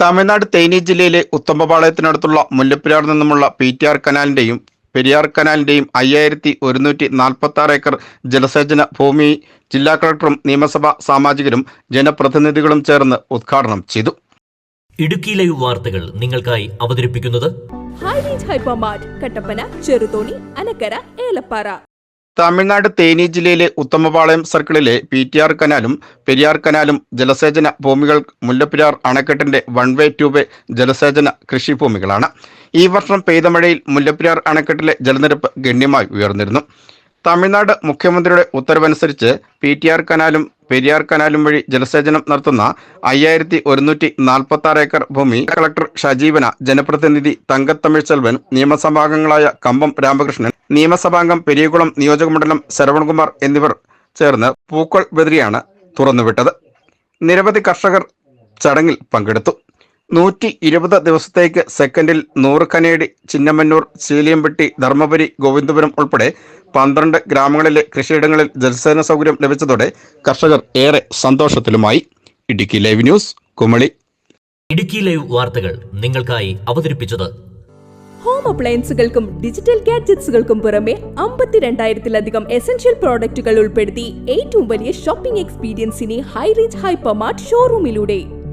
തമിഴ്നാട് തേനി ജില്ലയിലെ ഉത്തമപാളയത്തിനടുത്തുള്ള മുല്ലപ്പെരിയാർ നിന്നുമുള്ള പി ടി ആർ കനാലിന്റെയും പെരിയാർ കനാലിന്റെയും അയ്യായിരത്തി ഒരുന്നൂറ്റി നാൽപ്പത്തി ആറ് ഏക്കർ ജലസേചന ഭൂമി ജില്ലാ കളക്ടറും നിയമസഭാ സാമാജികരും ജനപ്രതിനിധികളും ചേർന്ന് ഉദ്ഘാടനം ചെയ്തു. ഇടുക്കി ലൈവ് വാർത്തകൾ നിങ്ങൾക്കായി അവതരിപ്പിക്കുന്നത് കട്ടപ്പന ചെറുതോണി അനക്കര ഏലപ്പാറ തമിഴ്നാട് തേനി ജില്ലയിലെ ഉത്തമപാളയം സർക്കിളിലെ പി ടി ആർ കനാലും പെരിയാർ കനാലും ജലസേചന ഭൂമികൾ മുല്ലപ്പെരിയാർ അണക്കെട്ടിന്റെ വൺ വേ ടു വേ ജലസേചന കൃഷിഭൂമികളാണ് ഈ വർഷം പെയ്ത മഴയിൽ മുല്ലപ്പെരിയാർ അണക്കെട്ടിലെ ജലനിരപ്പ് ഗണ്യമായി ഉയർന്നിരുന്നു. തമിഴ്നാട് മുഖ്യമന്ത്രിയുടെ ഉത്തരവനുസരിച്ച് പി ടി ആർ കനാലും പെരിയാർ കനാലും വഴി ജലസേചനം നടത്തുന്ന അയ്യായിരത്തി ഒരുന്നൂറ്റി നാൽപ്പത്തി ആറ് ഏക്കർ ഭൂമി കളക്ടർ ഷജീവന ജനപ്രതിനിധി തങ്കത്തമിഴ് സെൽവൻ നിയമസഭാംഗങ്ങളായ കമ്പം രാമകൃഷ്ണൻ നിയമസഭാംഗം പെരിയകുളം നിയോജകമണ്ഡലം ശരവൺകുമാർ എന്നിവർ ചേർന്ന് പൂക്കൾ ബദരിയാണ് തുറന്നുവിട്ടത്. നിരവധി കർഷകർ ചടങ്ങിൽ പങ്കെടുത്തു. നൂറ്റി ഇരുപത് ദിവസത്തേക്ക് സെക്കൻഡിൽ നൂറ് കനേടി ചിന്നമന്നൂർ ചീലിയമ്പട്ടി ധർമ്മപുരി ഗോവിന്ദപുരം ഉൾപ്പെടെ പന്ത്രണ്ട് ഗ്രാമങ്ങളിലെ കൃഷിയിടങ്ങളിൽ ജലസേന സൗകര്യം ലഭിച്ചതോടെ കർഷകർ ഏറെ സന്തോഷത്തിലുമായി. Idukki live news Kumily. Idukki live വാർത്തകൾ നിങ്ങൾക്കായി അവതരിപ്പിച്ചത് ഹോം അപ്ലയൻസുകൾക്കും ഡിജിറ്റൽ ഗാഡ്ജറ്റ്സുകൾക്കും പുറമെ അമ്പത്തിരണ്ടായിരത്തിലധികം എസെൻഷ്യൽ പ്രോഡക്റ്റുകൾ ഉൾപ്പെടുത്തി ഏറ്റവും വലിയ ഷോപ്പിംഗ് എക്സ്പീരിയൻസിനെ ഹൈ റേഞ്ച് ഹൈപ്പർമാർട്ട് ഷോറൂമിലൂടെ